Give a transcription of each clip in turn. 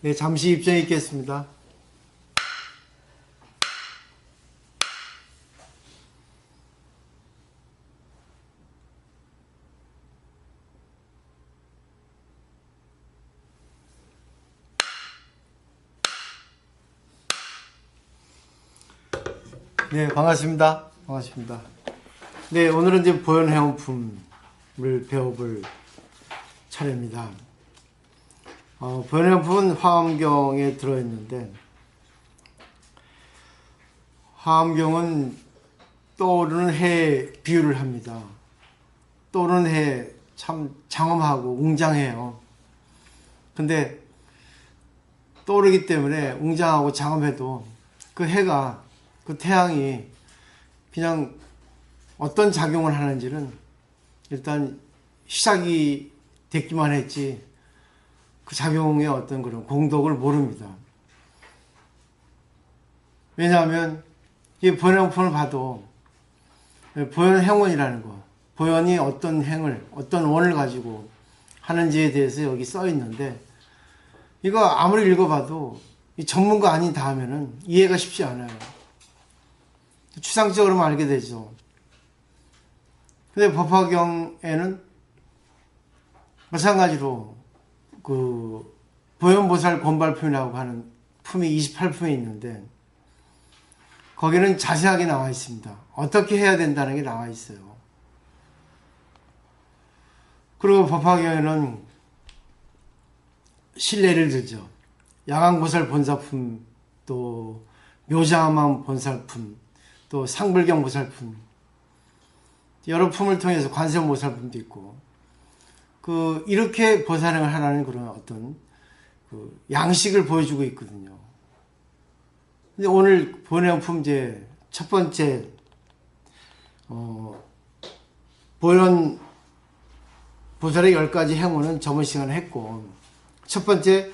네, 잠시 입장에 있겠습니다. 네, 반갑습니다. 반갑습니다. 네, 오늘은 이제 보현 회원품을 배워볼 차례입니다. 어, 회원품은 화엄경에 들어있는데, 화엄경은 떠오르는 해 비유를 합니다. 떠오르는 해 참 장엄하고 웅장해요. 근데 떠오르기 때문에 웅장하고 장엄해도 그 해가 그 태양이 그냥 어떤 작용을 하는지는 일단 시작이 됐기만 했지 그 작용의 어떤 그런 공덕을 모릅니다. 왜냐하면 이 보현형품을 봐도 보현 행원이라는 거, 보현이 어떤 행을, 어떤 원을 가지고 하는지에 대해서 여기 써 있는데 이거 아무리 읽어봐도 이 전문가 아닌 다음에는 이해가 쉽지 않아요. 추상적으로만 알게 되죠. 근데 법화경에는 마찬가지로 그 보현보살 권발품이라고 하는 품이 28품에 있는데 거기는 자세하게 나와 있습니다. 어떻게 해야 된다는 게 나와 있어요. 그리고 법화경에는 신뢰를 들죠. 야광보살 본사품, 또 묘자만 본살품, 또 상불경 보살품, 여러 품을 통해서 관세음 보살품도 있고, 그, 이렇게 보살행을 하라는 그런 어떤 그 양식을 보여주고 있거든요. 근데 오늘 보내품 이제 첫 번째, 어, 보현 보살의 열 가지 행운은 저번 시간에 했고, 첫 번째,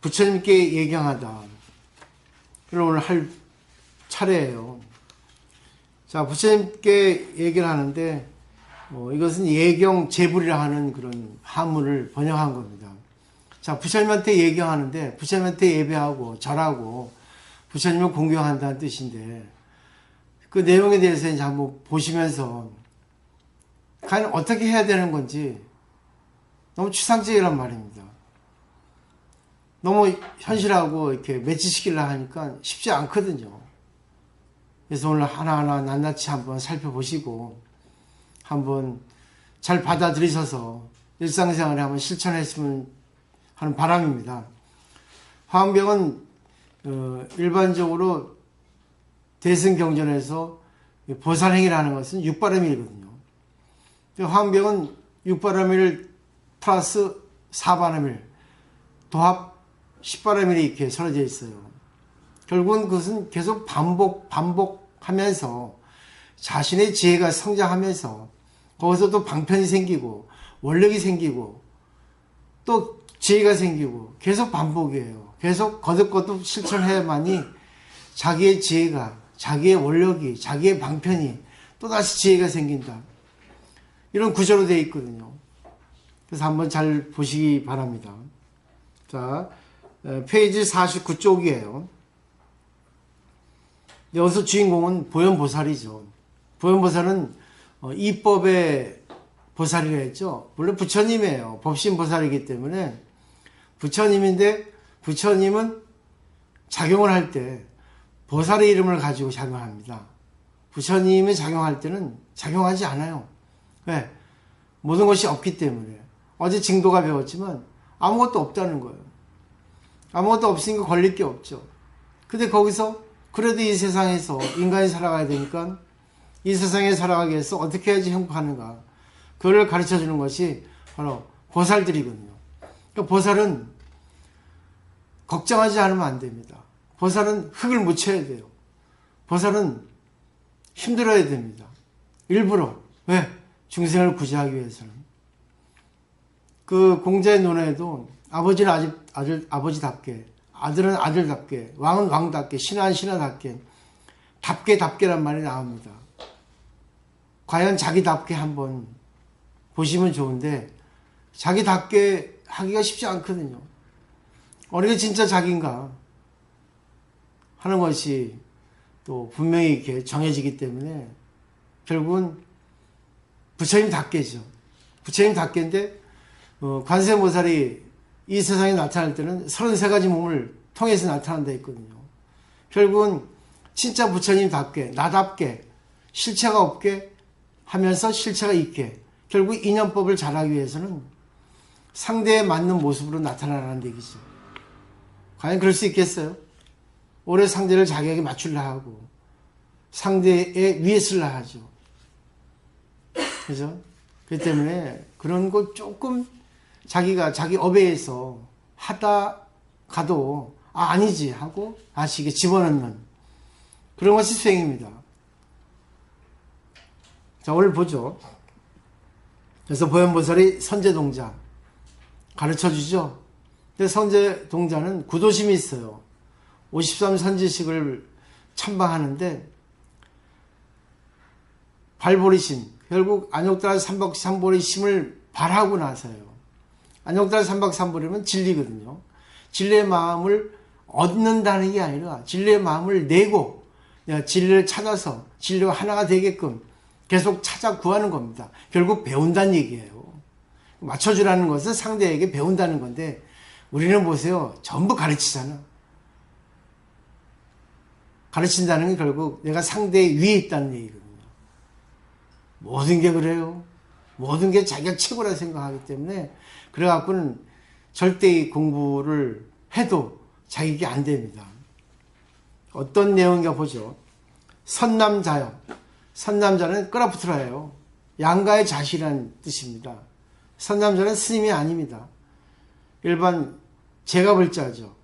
부처님께 예경하다. 그걸 오늘 할 차례예요. 자, 부처님께 얘기를 하는데, 어, 이것은 예경 제불이라 하는 그런 한문을 번역한 겁니다. 자, 부처님한테 예경하는데, 부처님한테 예배하고, 절하고, 부처님을 공경한다는 뜻인데, 그 내용에 대해서 이제 한번 보시면서, 과연 어떻게 해야 되는 건지, 너무 추상적이란 말입니다. 너무 현실하고 이렇게 매치시키려 하니까 쉽지 않거든요. 그래서 오늘 하나하나 낱낱이 한번 살펴보시고 한번 잘 받아들이셔서 일상생활에 한번 실천했으면 하는 바람입니다. 화엄경은 어, 일반적으로 대승경전에서 보살행이라는 것은 육바람일거든요. 화엄경은 육바람일 플러스 사바람일 도합 10바람일이 이렇게 서러져 있어요. 결국은 그것은 계속 반복, 반복하면서 자신의 지혜가 성장하면서 거기서 또 방편이 생기고 원력이 생기고 또 지혜가 생기고 계속 반복이에요. 계속 거듭거듭 실천해야만이 자기의 지혜가, 자기의 원력이, 자기의 방편이 또다시 지혜가 생긴다. 이런 구조로 되어 있거든요. 그래서 한번 잘 보시기 바랍니다. 자, 페이지 49쪽이에요. 여기서 주인공은 보현보살이죠. 보현보살은 어, 이법의 보살이라 했죠. 물론 부처님이에요. 법신 보살이기 때문에 부처님인데 부처님은 작용을 할 때 보살의 이름을 가지고 작용합니다. 부처님이 작용할 때는 작용하지 않아요. 왜? 모든 것이 없기 때문에. 어제 징도가 배웠지만 아무것도 없다는 거예요. 아무것도 없으니까 걸릴 게 없죠. 근데 거기서 그래도 이 세상에서 인간이 살아가야 되니까 이 세상에 살아가기 위해서 어떻게 해야지 행복하는가. 그걸 가르쳐 주는 것이 바로 보살들이거든요. 그러니까 보살은 걱정하지 않으면 안 됩니다. 보살은 흙을 묻혀야 돼요. 보살은 힘들어야 됩니다. 일부러. 왜? 중생을 구제하기 위해서는. 그 공자의 논에도 아버지는 아직 아들, 아버지답게, 아들은 아들답게, 왕은 왕답게, 신하는 신하답게, 답게 답게란 말이 나옵니다. 과연 자기답게 한번 보시면 좋은데, 자기답게 하기가 쉽지 않거든요. 어느 게 진짜 자기인가 하는 것이 또 분명히 이렇게 정해지기 때문에 결국은 부처님 답게죠. 부처님 답게인데 어, 관세모살이 이 세상에 나타날 때는 33가지 몸을 통해서 나타난다 했거든요. 결국은 진짜 부처님답게 나답게 실체가 없게 하면서 실체가 있게 결국 인연법을 잘하기 위해서는 상대에 맞는 모습으로 나타나라는 얘기죠. 과연 그럴 수 있겠어요? 오래 상대를 자기에게 맞추려 하고 상대의 위에 쓰려 하죠. 그죠? 그렇기 때문에 그런 거 조금 자기가 자기 업에서 하다 가도 아 아니지 하고 다시 이게 집어넣는 그런 것이 수행입니다. 자 오늘 보죠. 그래서 보현보살이 선제동자 가르쳐 주죠. 근데 선제동자는 구도심이 있어요. 53 선지식을 참방하는데 발보리심 결국 안욕달 삼박 삼보리심을 발하고 나서요. 안욕달 삼박 삼보리면 진리거든요. 진리의 마음을 얻는다는 게 아니라 진리의 마음을 내고 진리를 찾아서 진리와 하나가 되게끔 계속 찾아 구하는 겁니다. 결국 배운다는 얘기예요. 맞춰주라는 것은 상대에게 배운다는 건데 우리는 보세요. 전부 가르치잖아. 가르친다는 게 결국 내가 상대 위에 있다는 얘기거든요. 모든 게 그래요. 모든 게 자기가 최고라 생각하기 때문에 그래갖고는 절대 공부를 해도 자기게 안 됩니다. 어떤 내용인가 보죠. 선남자요. 선남자는 끌어붙으라예요. 양가의 자시라는 뜻입니다. 선남자는 스님이 아닙니다. 일반 제가 불자죠.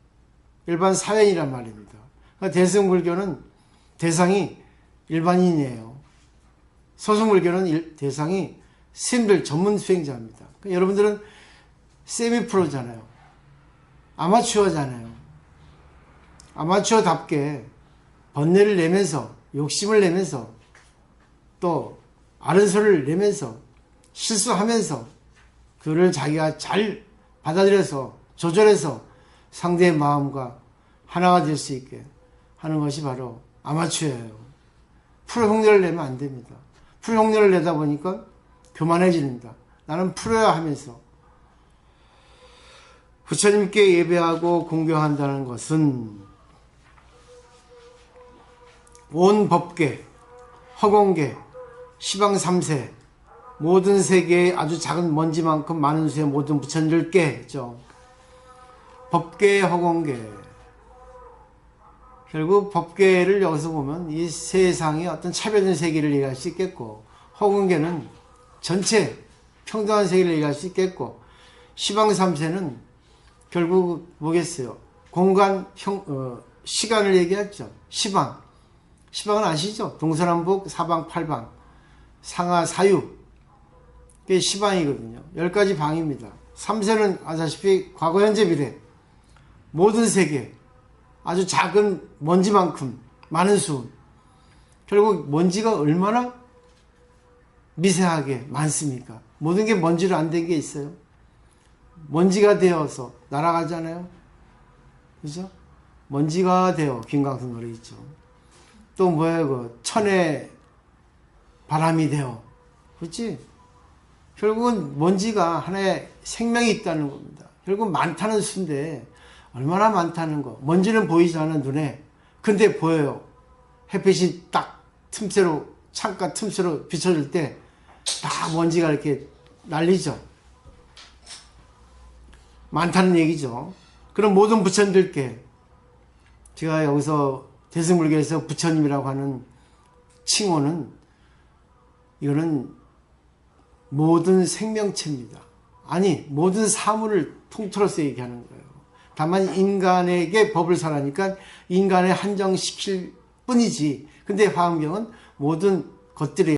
일반 사회이란 말입니다. 그러니까 대승불교는 대상이 일반인이에요. 소승불교는 대상이 스님들 전문 수행자입니다. 그러니까 여러분들은 세미 프로잖아요. 아마추어잖아요. 아마추어답게 번뇌를 내면서 욕심을 내면서 또 아는 소리를 내면서 실수하면서 그를 자기가 잘 받아들여서 조절해서 상대의 마음과 하나가 될 수 있게 하는 것이 바로 아마추어예요. 프로 흉내를 내면 안 됩니다. 프로 흉내를 내다 보니까 교만해집니다. 나는 프로야 하면서 부처님께 예배하고 공경한다는 것은 온 법계, 허공계, 시방 삼세 모든 세계의 아주 작은 먼지만큼 많은 수의 모든 부처님들께 죠 법계, 허공계 결국 법계를 여기서 보면 이 세상의 어떤 차별된 세계를 얘기할 수 있겠고 허공계는 전체 평등한 세계를 얘기할 수 있겠고 시방 삼세는 결국 뭐겠어요? 공간, 형, 어, 시간을 얘기했죠. 시방. 시방은 아시죠? 동서남북, 사방, 팔방, 상하, 사유. 그게 시방이거든요. 열 가지 방입니다. 삼세는 아시다시피 과거, 현재, 미래. 모든 세계. 아주 작은 먼지만큼 많은 수. 결국 먼지가 얼마나 미세하게 많습니까? 모든 게 먼지로 안 된 게 있어요. 먼지가 되어서 날아가잖아요. 그죠? 먼지가 되어 김광석 노래 있죠. 또 뭐예요? 그 천의 바람이 되어. 그렇지? 결국은 먼지가 하나의 생명이 있다는 겁니다. 결국 많다는 수인데 얼마나 많다는 거. 먼지는 보이지 않은 눈에. 근데 보여요. 햇빛이 딱 틈새로 창가 틈새로 비춰질 때 다 먼지가 이렇게 날리죠. 많다는 얘기죠. 그럼 모든 부처님들께 제가 여기서 대승불교에서 부처님이라고 하는 칭호는 이거는 모든 생명체입니다. 아니 모든 사물을 통틀어서 얘기하는 거예요. 다만 인간에게 법을 설하니까 인간에 한정시킬 뿐이지. 근데 화엄경은 모든 것들이